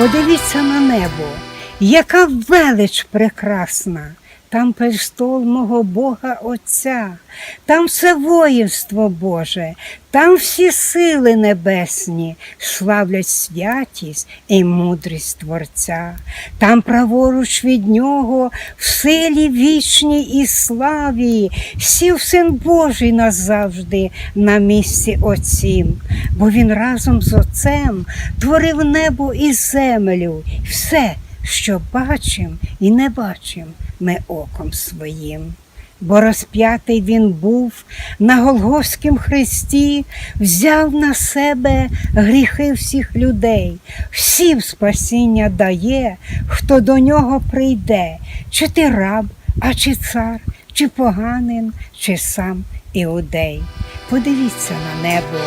Подивіться на небо, яка велич прекрасна. Там престол мого Бога Отця, там все воїнство Боже, там всі сили небесні славлять святість і мудрість Творця, там праворуч від нього в силі вічній і славі. Сів Син Божий назавжди на місці Отцім, бо він разом з Отцем творив небо і землю, все, що бачим і не бачим ми оком своїм. Бо розп'ятий він був на Голгофськім хресті, взяв на себе гріхи всіх людей, всім спасіння дає, хто до нього прийде, чи ти раб, а чи цар, чи поганин, чи сам іудей. Подивіться на небо.